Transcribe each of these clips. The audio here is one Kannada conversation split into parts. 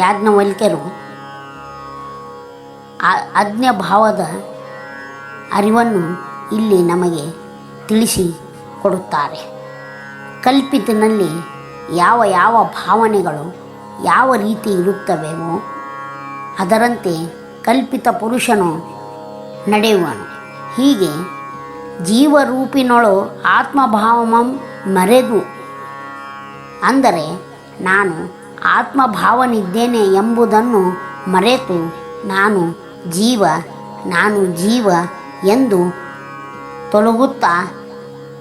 ಯಾಜ್ಞವಲ್ಕ್ಯರು ಆ ಅಜ್ಞ ಭಾವದ ಅರಿವನ್ನು ಇಲ್ಲಿ ನಮಗೆ ತಿಳಿಸಿ ಕೊಡುತ್ತಾರೆ. ಕಲ್ಪಿತನಲ್ಲಿ ಯಾವ ಯಾವ ಭಾವನೆಗಳು ಯಾವ ರೀತಿ ಇರುತ್ತವೆಯೋ ಅದರಂತೆ ಕಲ್ಪಿತ ಪುರುಷನು ನಡೆಯುವನು. ಹೀಗೆ ಜೀವರೂಪಿನೊಳು ಆತ್ಮಭಾವಮಂ ಮರೆದು, ಅಂದರೆ ನಾನು ಆತ್ಮಭಾವನಿದ್ದೇನೆ ಎಂಬುದನ್ನು ಮರೆತು ನಾನು ಜೀವ ನಾನು ಜೀವ ಎಂದು ತೊಲಗುತ್ತಾ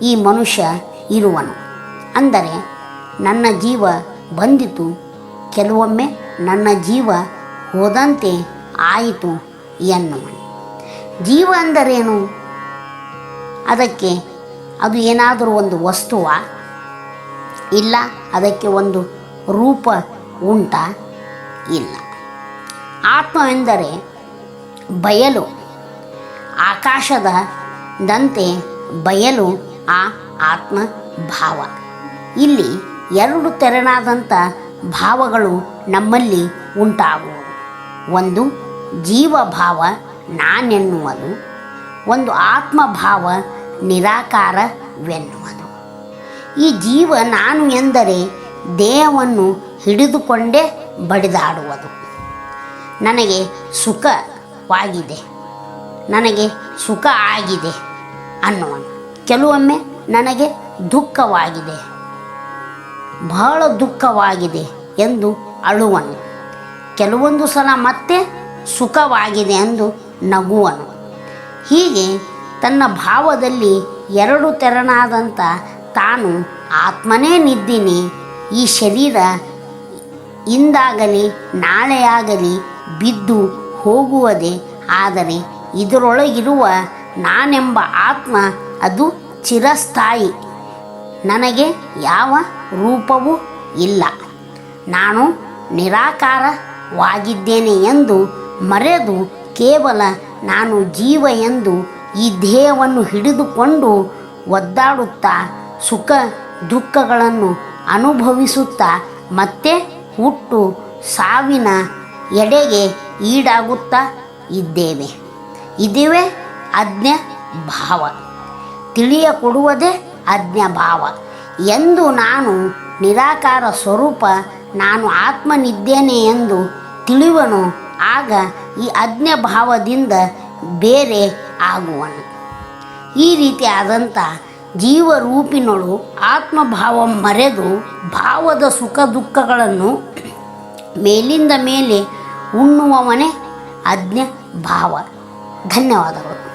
ಈ ಮನುಷ್ಯ ಇರುವನು. ಅಂದರೆ ನನ್ನ ಜೀವ ಬಂದಿತು, ಕೆಲವೊಮ್ಮೆ ನನ್ನ ಜೀವ ಹೋದಂತೆ ಆಯಿತು ಎನ್ನುವನು. ಜೀವ ಅಂದರೇನು? ಅದಕ್ಕೆ ಅದು ಏನಾದರೂ ಒಂದು ವಸ್ತುವ? ಇಲ್ಲ, ಅದಕ್ಕೆ ಒಂದು ರೂಪ ಉಂಟ ಇಲ್ಲ. ಆತ್ಮವೆಂದರೆ ಬಯಲು, ಆಕಾಶದ ದಂತೆ ಬಯಲು ಆ ಆತ್ಮ ಭಾವ ಇಲ್ಲಿ ಎರಡು ತೆರನಾದಂಥ ಭಾವಗಳು ನಮ್ಮಲ್ಲಿ ಉಂಟಾಗುವುದು. ಒಂದು ಜೀವಭಾವ ನಾನೆನ್ನುವುದು, ಒಂದು ಆತ್ಮಭಾವ ನಿರಾಕಾರವೆನ್ನುವುದು. ಈ ಜೀವ ನಾನು ಎಂದರೆ ದೇಹವನ್ನು ಹಿಡಿದುಕೊಂಡೇ ಬಡಿದಾಡುವುದು. ನನಗೆ ಸುಖವಾಗಿದೆ. ನನಗೆ ಸುಖ ಆಗಿದೆ ಅನ್ನುವನು. ಕೆಲವೊಮ್ಮೆ ನನಗೆ ದುಃಖವಾಗಿದೆ. ಬಹಳ ದುಃಖವಾಗಿದೆ ಎಂದು ಅಳುವನು. ಕೆಲವೊಂದು ಸಲ ಮತ್ತೆ ಸುಖವಾಗಿದೆ ಎಂದು ನಗುವನು. ಹೀಗೆ ತನ್ನ ಭಾವದಲ್ಲಿ ಎರಡು ತೆರನಾದಂಥ ತಾನು ಆತ್ಮನೇ ನಿದ್ದೀನಿ ಈ ಶರೀರ ಇಂದಾಗಲಿ, ನಾಳೆಯಾಗಲಿ ಬಿದ್ದು ಹೋಗುವುದೇ. ಆದರೆ ಇದರೊಳಗಿರುವ ನಾನೆಂಬ ಆತ್ಮ ಅದು ಚಿರಸ್ಥಾಯಿ. ನನಗೆ ಯಾವ ರೂಪವೂ ಇಲ್ಲ. ನಾನು ನಿರಾಕಾರವಾಗಿದ್ದೇನೆ ಎಂದು ಮರೆದು ಕೇವಲ ನಾನು ಜೀವ ಎಂದು ಈ ದೇಹವನ್ನು ಹಿಡಿದುಕೊಂಡು ಒದ್ದಾಡುತ್ತಾ ಸುಖ ದುಃಖಗಳನ್ನು ಅನುಭವಿಸುತ್ತಾ ಮತ್ತೆ ಹುಟ್ಟು ಸಾವಿನ ಎಡೆಗೆ ಈಡಾಗುತ್ತಾ ಇದ್ದೇವೆ. ಇದುವೇ ಅಜ್ಞ ಭಾವ ತಿಳಿಯ ಕೊಡುವುದೇ ಅಜ್ಞ ಭಾವ ಎಂದು ನಾನು ನಿರಾಕಾರ ಸ್ವರೂಪ ನಾನು ಆತ್ಮನಿದ್ದೇನೆ ಎಂದು ತಿಳಿವನು, ಆಗ ಈ ಅಜ್ಞ ಭಾವದಿಂದ ಬೇರೆ ಆಗುವನು. ಈ ರೀತಿಯಾದಂಥ ಜೀವರೂಪಿನೊಳು ಆತ್ಮಭಾವ ಮರೆದು ಭಾವದ ಸುಖ ದುಃಖಗಳನ್ನು ಮೇಲಿಂದ ಮೇಲೆ ಉಣ್ಣುವವನೇ ಅಜ್ಞ ಭಾವ ಧನ್ಯವಾದಗಳು.